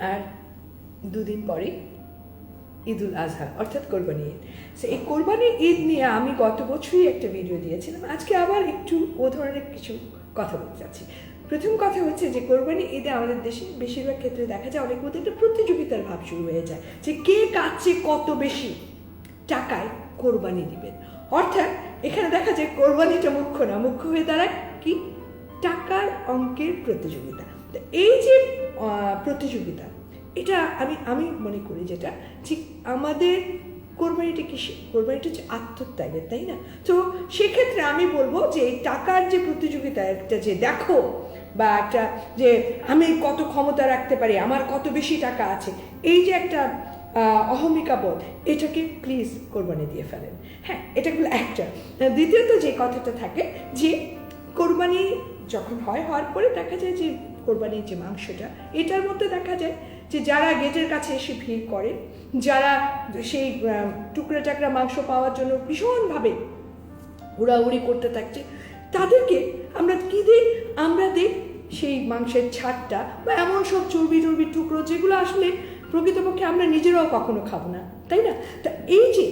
আর দুদিন পরে ঈদুল আজহা, অর্থাৎ কোরবানি ঈদ। সো এই কোরবানি ঈদ নিয়ে আমি গত বছরই একটা ভিডিও দিয়েছিলাম। আজকে আবার একটু ও ধরনের কিছু কথা বলতে চাচ্ছি। প্রথম কথা হচ্ছে যে কোরবানি ঈদে আমাদের দেশে বেশিরভাগ ক্ষেত্রে দেখা যায় অনেক মধ্যে একটা প্রতিযোগিতার ভাব শুরু হয়ে যায় যে, কে কাছে কত বেশি টাকায় কোরবানি দিবেন। অর্থাৎ এখানে দেখা যায় কোরবানিটা মুখ্য না, মুখ্য হয়ে দাঁড়ায় কি? টাকার অঙ্কের প্রতিযোগিতা। এই যে প্রতিযোগিতা। এটা আমি আমি মনে করি যেটা, ঠিক আমাদের কোরবানিটা কিসে কোরবানিটা হচ্ছে আত্মত্যাগের, তাই না? তো সেক্ষেত্রে আমি বলব যে এই টাকার যে প্রতিযোগিতা, একটা যে দেখো, বা একটা যে আমি কত ক্ষমতা রাখতে পারি, আমার কত বেশি টাকা আছে, এই যে একটা অহমিকা বোধ, এটাকে প্লিজ কোরবানি দিয়ে ফেলেন। হ্যাঁ এটা হলো একটা। দ্বিতীয়ত যে কথাটা থাকে যে কোরবানি যখন হয়, হওয়ার পরে দেখা যায় যে কোরবানির যে মাংসটা, এটার মধ্যে দেখা যায় যে যারা গেটের কাছে এসে ভিড় করে, যারা সেই টুকরা টাকরা মাংস পাওয়ার জন্য ভীষণভাবে উড়াউড়ি করতে থাকছে, তাদেরকে আমরা কী দিই? আমরা দিই সেই মাংসের ছাড়টা বা এমন সব চর্বি টর্বি টুকরো যেগুলো আসলে প্রকৃতপক্ষে আমরা নিজেরাও কখনো খাব না, তাই না? তা এই যে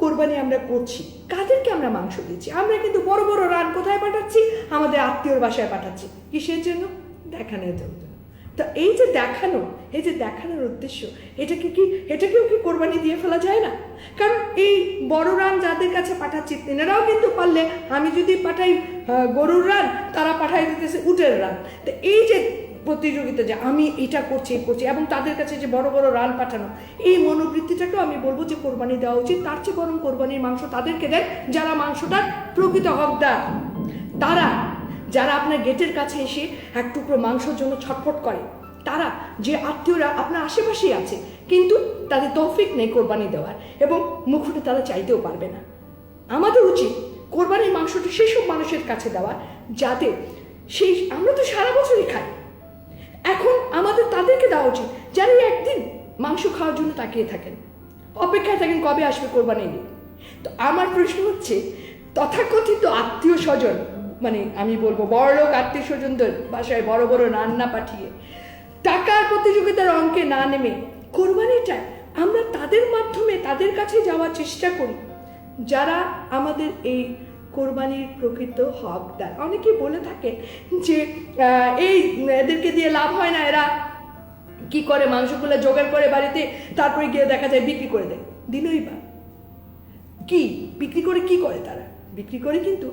কোরবানি আমরা করছি, কাদেরকে আমরা মাংস দিচ্ছি? আমরা কিন্তু বড় বড় রান কোথায় পাঠাচ্ছি? আমাদের আত্মীয়র বাসায় পাঠাচ্ছি। কিসের জন্য? দেখানোর জন্য তো এই যে দেখানো, এই যে দেখানোর উদ্দেশ্য, এটাকে কি, এটাকেও কি কোরবানি দিয়ে ফেলা যায় না? কারণ এই বড় রান যাদের কাছে পাঠাচ্ছি, তেনারাও কিন্তু পারলে আমি যদি পাঠাই গরুর রান, তারা পাঠাই দিতেছে উটের রান। তো এই যে প্রতিযোগিতা যে আমি এটা করছি করছি, এবং তাদের কাছে যে বড় বড় রান পাঠানো, এই মনোবৃত্তিটাকেও আমি বলব যে কোরবানি দেওয়া উচিত। তার চেয়ে বরং কোরবানির মাংস তাদেরকে দেন, যারা মাংসটার প্রকৃত হকদার। তারা যারা আপনার গেটের কাছে এসে এক টুকরো মাংসের জন্য ছটফট করে, তারা যে আত্মীয়রা আপনার আশেপাশেই আছে, কিন্তু তাদের তৌফিক নেই কোরবানি দেওয়ার এবং মুখটা তারা চাইতেও পারবে না। আমাদের উচিত কোরবানির মাংসটা সেসব মানুষের কাছে দেওয়া যাতে সেই, আমরা তো সারা বছরই খাই। এখন আমাদের তাদেরকে দেওয়া উচিত যারা একদিন মাংস খাওয়ার জন্য তাকিয়ে থাকেন। অপেক্ষায় থাকেন কবে আসবে কোরবানি ঈদ তো আমার প্রশ্ন হচ্ছে, তথাকথিত আত্মীয় স্বজন মানে আমি বলব, বড় লোক আত্মীয় স্বজনদের বাসায় বড় বড় রান্না পাঠিয়ে, টাকার প্রতিযোগিতার অঙ্কে না নেমে কোরবানিটা আমরা তাদের মাধ্যমে, তাদের কাছে যাওয়ার চেষ্টা করি, যারা আমাদের এই কোরবানির প্রকৃত হকদার। অনেকে বলে থাকে যে এই এদেরকে দিয়ে লাভ হয় না, এরা কি করে মাংসগুলো জোগাড় করে বাড়িতে, তারপরে গিয়ে দেখা যায় বিক্রি করে দেয়। দিলই বা। কি? বিক্রি করে কি করে তারা? বিক্রি করে কিন্তু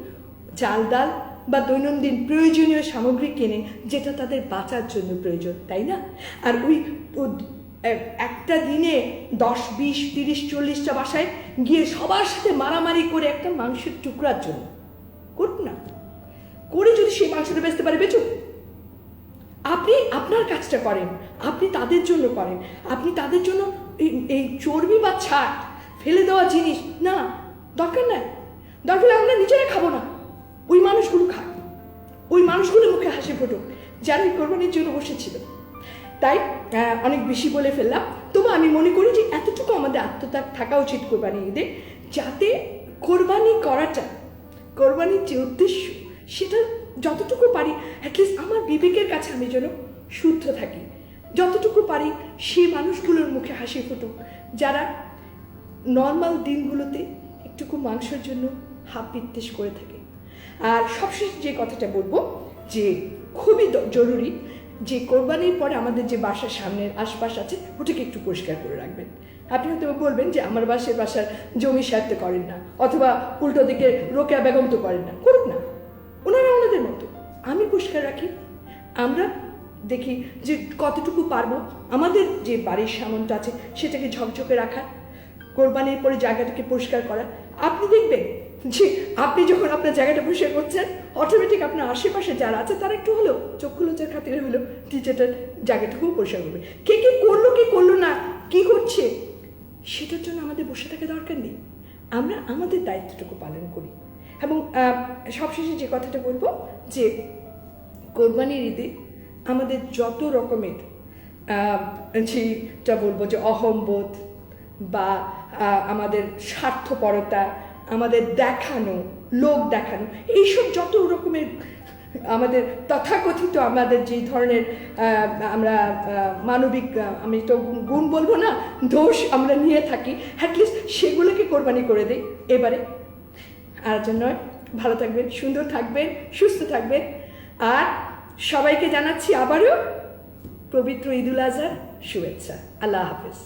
চাল, ডাল বা দৈনন্দিন প্রয়োজনীয় সামগ্রী কেনে, যেটা তাদের বাঁচার জন্য প্রয়োজন, তাই না? আর ওই একটা দিনে দশ, বিশ, তিরিশ, চল্লিশটা বাসায় গিয়ে সবার সাথে মারামারি করে একটা মাংসের টুকরার জন্য। করুন না। করে যদি সেই মাংসটা বেচতে পারে, বেচুক। আপনি আপনার কাজটা করেন, আপনি তাদের জন্য করেন, আপনি তাদের জন্য এই এই চর্বি বা ছাট ফেলে দেওয়া জিনিস, না, দরকার নাই। দরকার আমরা নিজেরা খাব না। ওই মানুষগুলো খাক ওই মানুষগুলো মুখে হাসি ফুটুক, যারা এই কোরবানির জন্য বসেছিল। তাই অনেক বেশি বলে ফেললাম। তবু আমি মনে করি যে এতটুকু আমাদের আত্মত্যাগ থাকা উচিত কোরবানি ঈদে, যাতে কোরবানি করাটা, কোরবানির যে উদ্দেশ্য, সেটা যতটুকু পারি অ্যাটলিস্ট আমার বিবেকের কাছে আমি যেন শুদ্ধ থাকি। যতটুকু পারি, সেই মানুষগুলোর মুখে হাসি ফুটুক, যারা নর্মাল দিনগুলোতে একটুকু মাংসের জন্য হাফ বিত্তেশ করে থাকে। আর সবশেষ যে কথাটা বলব, যে খুবই জরুরি যে কোরবানির পরে আমাদের যে বাসার সামনের আশপাশ আছে, ওটাকে একটু পরিষ্কার করে রাখবেন। আপনি হয়তো বলবেন যে আমার বাসের বাসার জমি সারতে করেন না, অথবা উল্টো দিকে রোকেয়া বেগম তো করেন না। করুক না। ওনারা ওনাদের মতো। আমি পরিষ্কার রাখি। আমরা দেখি যে কতটুকু পারব। আমাদের যে বাড়ির সামনটা আছে, সেটাকে ঝকঝকে রাখা। কোরবানির পরে জায়গাটাকে পরিষ্কার করা। আপনি দেখবেন যে আপনি যখন আপনার জায়গাটা পরিষ্কার করছেন অটোমেটিক আপনার আশেপাশে যারা আছে, তারা একটু হলেও চক্ষু লজ্জার খাতিরে হলেও টিচারটার জায়গাটুকুও পরিষ্কার করবে। কে কি করল কি করল না, কি করছে সেটার জন্য আমাদের বসে থাকা দরকার নেই। আমরা আমাদের দায়িত্বটুকু পালন করি। এবং সবশেষে যে কথাটা বলব, যে কোরবানির ঈদে আমাদের যত রকমের যেটা বলব যে অহম্বোধ বা আমাদের স্বার্থপরতা আমাদের দেখানো, লোক দেখানো, এইসব যত রকমের, আমাদের তথাকথিত আমাদের যে ধরনের আমরা মানবিক আমি তো গুণ বলব না, দোষ আমরা নিয়ে থাকি অ্যাটলিস্ট সেগুলোকে কোরবানি করে দিই এবারে। আর জন্য ভালো থাকবেন, সুন্দর থাকবেন, সুস্থ থাকবেন। আর সবাইকে জানাচ্ছি আবারও পবিত্র ঈদুল আজহার শুভেচ্ছা। আল্লাহ হাফেজ।